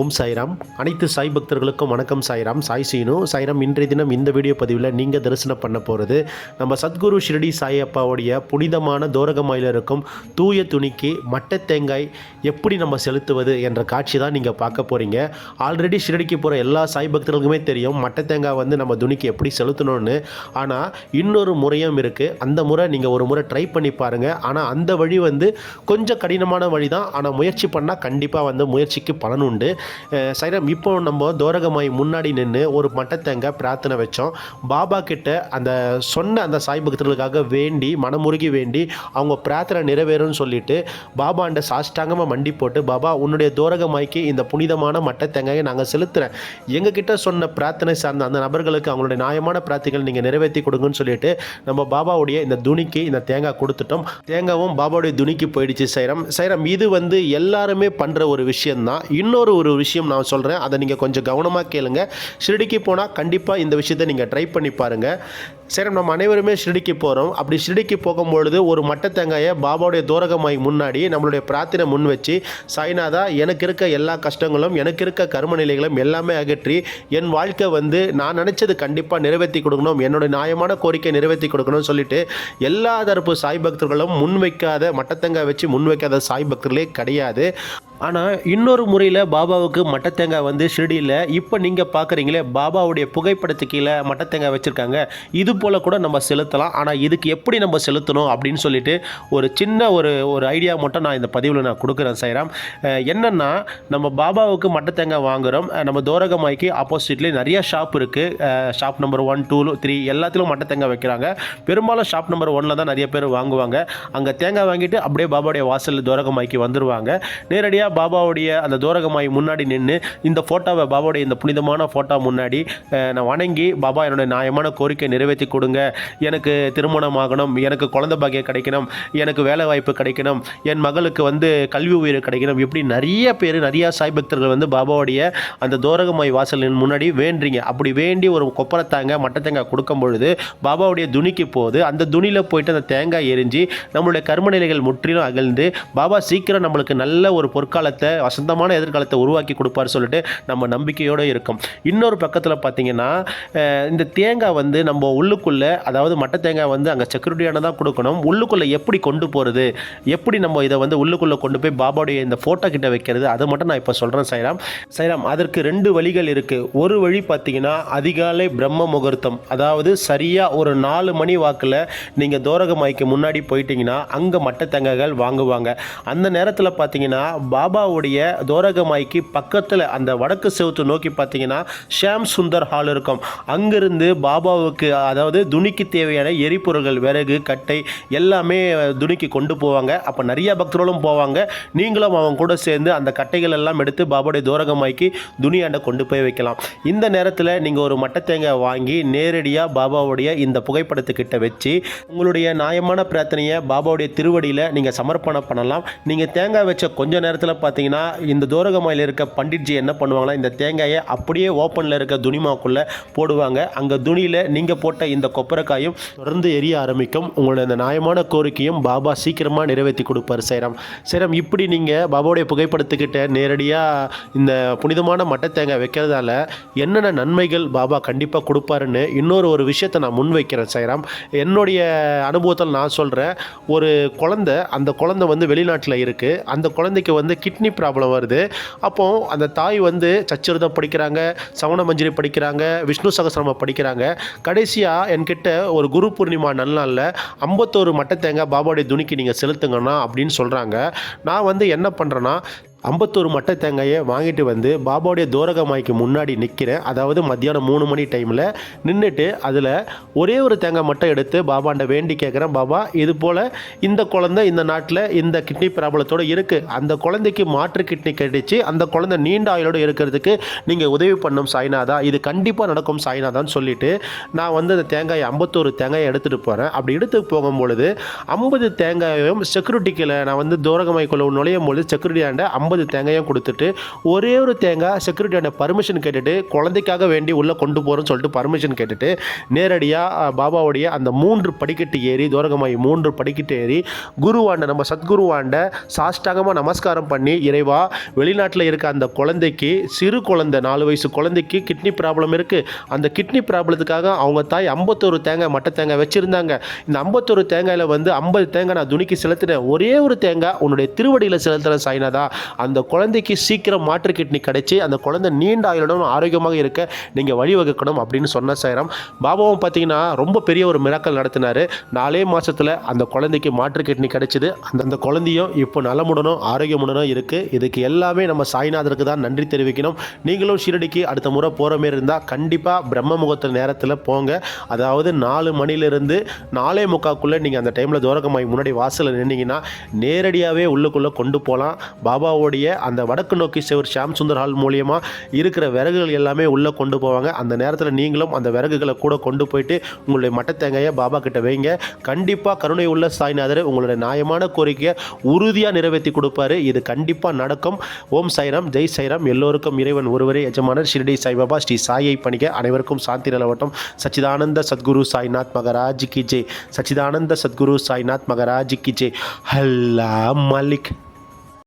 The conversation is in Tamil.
ஓம் சாய்ராம். அனைத்து சாய் பக்தர்களுக்கும் வணக்கம் சாய்ராம். சாய் சீனு. சாய்ராம் இன்றைய தினம் இந்த வீடியோ பதிவில் நீங்கள் தரிசனம் பண்ண போகிறது நம்ம சத்குரு ஷிரடி சாயப்பாவுடைய புனிதமான தோரகமாயில் இருக்கும் தூய துணிக்கு மட்டை தேங்காய் எப்படி நம்ம செலுத்துவது என்ற காட்சி தான் நீங்கள் பார்க்க போகிறீங்க ஆல்ரெடி ஷிரடிக்கு போகிற எல்லா சாய் பக்தர்களுக்குமே தெரியும் மட்டை தேங்காய் வந்து நம்ம துணிக்கு எப்படி செலுத்தணும்னு. ஆனால் இன்னொரு முறையும் இருக்குது அந்த முறை நீங்கள் ஒரு முறை ட்ரை பண்ணி பாருங்கள் ஆனால் அந்த வழி வந்து கொஞ்சம் கடினமான வழி தான் ஆனால் முயற்சி பண்ணால் கண்டிப்பாக வந்து முயற்சிக்கு பலன் உண்டு. சைரம் இப்போ நம்ம தோரகமாய் முன்னாடி நின்று ஒரு மட்டத்தேங்க பிரார்த்தனை வச்சோம். பாபா கிட்ட அந்த சொன்ன அந்த சாய் பக்தர்களுக்காக வேண்டி மனமுருகி வேண்டி அவங்க பிரார்த்தனை நிறைவேறும்னு சொல்லிட்டு பாபாண்ட சாஷ்டாங்கமாக மண்டி போட்டு பாபா உன்னுடைய தோரகமாய்க்கு இந்த புனிதமான மட்டத்தேங்காயை நாங்கள் செலுத்துகிறேன் எங்ககிட்ட சொன்ன பிரார்த்தனை சார்ந்த அந்த நபர்களுக்கு அவங்களுடைய நியாயமான பிரார்த்தனைகள் நீங்கள் நிறைவேற்றி கொடுங்கன்னு சொல்லிட்டு நம்ம பாபாவுடைய இந்த துணிக்கு இந்த தேங்காய் கொடுத்துட்டோம். தேங்காவும் பாபாவுடைய துணிக்கு போயிடுச்சு சைரம். சைரம் இது வந்து எல்லாருமே பண்ணுற ஒரு விஷயம்தான். இன்னொரு ஒரு விஷயம் நான் சொல்கிறேன் அதை நீங்கள் கொஞ்சம் கவனமாக கேளுங்க. ஷிரடிக்கு போனால் கண்டிப்பாக இந்த விஷயத்தை நீங்கள் ட்ரை பண்ணி பாருங்கள் சரி நம்ம அனைவருமே ஷிரடிக்கு போகிறோம் அப்படி ஷிரடிக்கு போகும்பொழுது ஒரு மட்டத்தேங்காயை பாபாவுடைய தூரகமாய் முன்னாடி நம்மளுடைய பிரார்த்தனை முன் வச்சு சாய்நாதா எனக்கு இருக்க எல்லா கஷ்டங்களும் எனக்கு இருக்க கர்ம நிலைகளும் எல்லாமே அகற்றி என் வாழ்க்கை வந்து நான் நினச்சது கண்டிப்பாக நிறைவேற்றி கொடுக்கணும் என்னோட நியாயமான கோரிக்கை நிறைவேற்றி கொடுக்கணும்னு சொல்லிட்டு எல்லா தரப்பு சாய் பக்தர்களும் முன்வைக்காத மட்டத்தேங்காய் வச்சு முன்வைக்காத சாய் பக்தர்களே கிடையாது. ஆனால் இன்னொரு முறையில் பாபாவுக்கு மட்டத்தேங்காய் வந்து ஷிரடியில் இப்போ நீங்கள் பார்க்குறீங்களே பாபாவுடைய புகைப்படத்து கீழே மட்டத்தேங்காய் வச்சுருக்காங்க. இது போல் கூட நம்ம செலுத்தலாம். ஆனால் இதுக்கு எப்படி நம்ம செலுத்தணும் அப்படின்னு சொல்லிட்டு ஒரு சின்ன ஒரு ஒரு ஐடியா மட்டும் நான் இந்த பதிவில் நான் கொடுக்குறேன் சைராம். என்னென்னா நம்ம பாபாவுக்கு மட்டத்தேங்காய் வாங்குகிறோம் நம்ம தோரகமாய்க்கு ஆப்போசிட்லேயே நிறைய ஷாப் இருக்குது shop number one two three எல்லாத்திலும் மட்டத்தேங்காய் வைக்கிறாங்க. பெரும்பாலும் ஷாப் நம்பர் ஒன்னில் தான் நிறைய பேர் வாங்குவாங்க. அங்கே தேங்காய் வாங்கிட்டு அப்படியே பாபாவுடைய வாசல் தோரகமாய்க்கு வந்துருவாங்க. நேரடியாக பாபாவுடைய அந்த தோரகமாய் முன்னாடி நின்று இந்த ஃபோட்டோவை பாபாவுடைய இந்த புனிதமான ஃபோட்டோ முன்னாடி நான் வணங்கி பாபா என்னுடைய நியாயமான கோரிக்கை நிறைவேற்றி கொடுங்க. எனக்கு திருமணம் ஆகணும் எனக்கு குழந்தை பாக்கியம் கிடைக்கணும் எனக்கு வேலை வாய்ப்பு கிடைக்கணும் என் மகளுக்கு வந்து கல்வி உயிர் கிடைக்கணும். இப்படி நிறைய பேர் நிறைய சாய் பக்தர்கள் வந்து பாபாவுடைய அந்த தோரகமாய் வாசலின் முன்னாடி வேண்டுறீங்க. அப்படி வேண்டி ஒரு கொப்பரத்தாங்க மட்டத்தேங்காய் கொடுக்கும் பொழுது பாபாவுடைய துணிக்கு போகுது அந்த துணியில் போயிட்டு அந்த தேங்காய் எரிஞ்சு நம்மளுடைய கர்ம நிலைகள் முற்றிலும் அகழ்ந்து பாபா சீக்கிரம் நம்மளுக்கு நல்ல ஒரு பொற்காலத்தை வசந்தமான எதிர்காலத்தை உருவாக்கி கொடுப்பார் சொல்லிட்டு நம்ம நம்பிக்கையோடு இருக்கும். இன்னொரு பக்கத்தில் பார்த்தீங்கன்னா இந்த தேங்காய் வந்து நம்ம உள்ளுக்குள்ளே அதாவது மட்டை தேங்காய் வந்து அங்கே செக்யூரிட்டியான தான் கொடுக்கணும். உள்ளுக்குள்ளே எப்படி கொண்டு போகிறது எப்படி நம்ம இதை வந்து உள்ளுக்குள்ளே கொண்டு போய் பாபாவுடைய இந்த ஃபோட்டோ கிட்ட வைக்கிறது? அதை மட்டும் நான் இப்போ சொல்கிறேன் சைராம். சைராம் அதற்கு ரெண்டு வழிகள் இருக்குது ஒரு வழி பார்த்தீங்கன்னா அதிகாலை பிரம்ம முகூர்த்தம். அதாவது சரியாக ஒரு நாலு மணி வாக்கில் நீங்கள் தோரகமாய்க்கு முன்னாடி போயிட்டீங்கன்னா அங்கே மட்டை தேங்காய்கள் வாங்குவாங்க. அந்த நேரத்தில் பார்த்தீங்கன்னா பாபாவுடைய தோரகமாய்க்கு பக்கத்தில் அந்த வடக்கு செவத்து நோக்கி பார்த்தீங்கன்னா ஷியாம் சுந்தர் ஹால் இருக்கும். அங்கிருந்து பாபாவுக்கு அதாவது அதாவது துணிக்கு தேவையான எரிபொருள்கள் விறகு கட்டை எல்லாமே துணிக்கு கொண்டு போவாங்க. அப்போ நிறைய பக்தர்களும் போவாங்க. நீங்களும் அவங்க கூட சேர்ந்து அந்த கட்டைகள் எல்லாம் எடுத்து பாபாவுடைய தோரகமாய்க்கு துணியாண்ட கொண்டு போய் வைக்கலாம். இந்த நேரத்தில் நீங்கள் ஒரு மட்ட தேங்காய் வாங்கி நேரடியாக பாபாவுடைய இந்த புகைப்படத்துக்கிட்ட வச்சு உங்களுடைய நியாயமான பிரார்த்தனையை பாபாவுடைய திருவடியில் நீங்கள் சமர்ப்பணம் பண்ணலாம். நீங்கள் தேங்காய் வச்ச கொஞ்ச நேரத்தில் பார்த்தீங்கன்னா இந்த தோரகமாயில் இருக்க பண்டிட்ஜி என்ன பண்ணுவாங்கன்னா இந்த தேங்காயை அப்படியே ஓப்பனில் இருக்க துணிமாக்குள்ளே போடுவாங்க. அங்கே துணியில் நீங்கள் போட்ட இந்த கொப்பரைக்காயும் தொடர்ந்து எரிய ஆரம்பிக்கும். உங்களோட இந்த நியாயமான கோரிக்கையும் பாபா சீக்கிரமாக நிறைவேற்றி கொடுப்பார் சைராம். சைராம் இப்படி நீங்கள் பாபாவுடைய புகைப்படத்துக்கிட்ட நேரடியாக இந்த புனிதமான மட்டை தேங்காய் வைக்கிறதால என்னென்ன நன்மைகள் பாபா கண்டிப்பாக கொடுப்பாருன்னு இன்னொரு ஒரு விஷயத்தை நான் முன்வைக்கிறேன் சைராம். என்னுடைய அனுபவத்தில் நான் சொல்கிறேன் ஒரு குழந்தை அந்த குழந்தை வந்து வெளிநாட்டில் இருக்குது அந்த குழந்தைக்கு வந்து கிட்னி ப்ராப்ளம் வருது. அப்போ அந்த தாய் வந்து சச்சரிதம் படிக்கிறாங்க சவண மஞ்சரி படிக்கிறாங்க விஷ்ணு சகசிரம படிக்கிறாங்க. கடைசியாக என்கிட்ட ஒரு குரு பூர்ணிமா நல்லாளில் ஐம்பத்தோரு மட்டை தேங்காய் பாபாவுடைய துணிக்கு நீங்கள் செலுத்துங்கண்ணா அப்படின்னு சொல்கிறாங்க நான் வந்து என்ன பண்ணுறேன்னா ஐம்பத்தோரு மட்டை தேங்காயை வாங்கிட்டு வந்து பாபாவுடைய தோரகமாய்க்கு முன்னாடி நிற்கிறேன் அதாவது மத்தியானம் மூணு மணி டைமில் நின்றுட்டு அதில் ஒரே ஒரு தேங்காய் மட்டும் எடுத்து பாபாண்ட வேண்டி கேட்குறேன் பாபா இது போல் இந்த குழந்தை இந்த நாட்டில் இந்த கிட்னி ப்ராப்ளத்தோடு இருக்குது அந்த குழந்தைக்கு மாற்று கிட்னி கிடைச்சி அந்த குழந்தை நீண்ட ஆயுளோடு இருக்கிறதுக்கு நீங்கள் உதவி பண்ணும் சாய்நாதா. இது கண்டிப்பாக நடக்கும் சாய்நாதான்னு சொல்லிட்டு நான் வந்து அந்த தேங்காயை ஐம்பத்தோரு தேங்காயை எடுத்துகிட்டு போகிறேன் அப்படி எடுத்து போகும்பொழுது ஐம்பது தேங்காயும் செக்யூரிட்டிக்கில் நான் வந்து தோரகமாய்க்குள்ள நுழையும் பொழுது செக்யூரிட்டி ஆண்ட ஐம்பது ஐம்பது தேங்காயும் கொடுத்துட்டு ஒரே ஒரு தேங்காய் செக்யூரிட்டியோட பர்மிஷன் கேட்டுட்டு குழந்தைக்காக வேண்டி உள்ளே கொண்டு போகிறோன்னு சொல்லிட்டு பர்மிஷன் கேட்டுட்டு நேரடியாக பாபாவுடைய அந்த மூன்று படிக்கட்டு ஏறி தோரகமாயி மூன்று படிக்கட்டு ஏறி குருவாண்ட நம்ம சத்குருவாண்ட சாஷ்டாகமாக நமஸ்காரம் பண்ணி இறைவா வெளிநாட்டில் இருக்க அந்த குழந்தைக்கு சிறு குழந்தை நாலு வயசு குழந்தைக்கு கிட்னி ப்ராப்ளம் இருக்குது அந்த கிட்னி ப்ராப்ளத்துக்காக அவங்க தாய் ஐம்பத்தொரு தேங்காய் மட்டை தேங்காய் வச்சுருந்தாங்க. இந்த ஐம்பத்தொரு தேங்காயில் வந்து ஐம்பது தேங்காய் நான் துணிக்கு செலுத்தினேன். ஒரே ஒரு தேங்காய் உன்னுடைய திருவடியில் செலுத்துகிறேன் சாய்னாதா அந்த குழந்தைக்கு சீக்கிரம் மாற்று கிட்னி கிடைச்சி அந்த குழந்தை நீண்ட ஆயுளுடன் ஆரோக்கியமாக இருக்க நீங்கள் வழிவகுக்கணும் அப்படின்னு சொன்ன சேரம் பாபாவும் பார்த்தீங்கன்னா ரொம்ப பெரிய ஒரு மிராக்கல் நடத்தினார். நாலே மாதத்தில் அந்த குழந்தைக்கு மாற்று கிட்னி கிடைச்சிது. அந்த அந்த குழந்தையும் இப்போ நலமுடனும் ஆரோக்கியமுடனும் இருக்குது இதுக்கு எல்லாமே நம்ம சாய்நாதருக்கு தான் நன்றி தெரிவிக்கணும். நீங்களும் ஷீரடிக்கு அடுத்த முறை போகிற மாரி இருந்தால் கண்டிப்பாக பிரம்ம முகூர்த்த நேரத்தில் போங்க. அதாவது நாலு மணிலிருந்து நாலே முக்காக்குள்ளே நீங்கள் அந்த டைமில் தோரகமாய் முன்னாடி வாசலில் நின்னீங்கன்னா நேரடியாகவே உள்ளுக்குள்ளே கொண்டு போகலாம் பாபாவோட பாபாவுடைய அந்த வடக்கு நோக்கி சிவர் ஷாம் சுந்தர் ஹால் மூலியமாக இருக்கிற விறகுகள் எல்லாமே உள்ளே கொண்டு போவாங்க. அந்த நேரத்தில் நீங்களும் அந்த விறகுகளை கூட கொண்டு போயிட்டு உங்களுடைய மட்ட தேங்காயை பாபா கிட்ட வைங்க. கண்டிப்பாக கருணை உள்ள சாய்நாதர் உங்களுடைய நியாயமான கோரிக்கையை உறுதியாக நிறைவேற்றி கொடுப்பாரு. இது கண்டிப்பாக நடக்கும். ஓம் சாய்ராம் ஜெய் சாய்ராம். எல்லோருக்கும் இறைவன் ஒருவரே எஜமானர் ஷிரடி சாய்பாபா ஸ்ரீ சாயை பணிக்க அனைவருக்கும் சாந்தி நிலவட்டம். சச்சிதானந்த சத்குரு சாய்நாத் மகராஜ் கி ஜெய். சச்சிதானந்த சத்குரு சாய்நாத் மகராஜ் கி ஜெய். ஹல்லா மலிக்.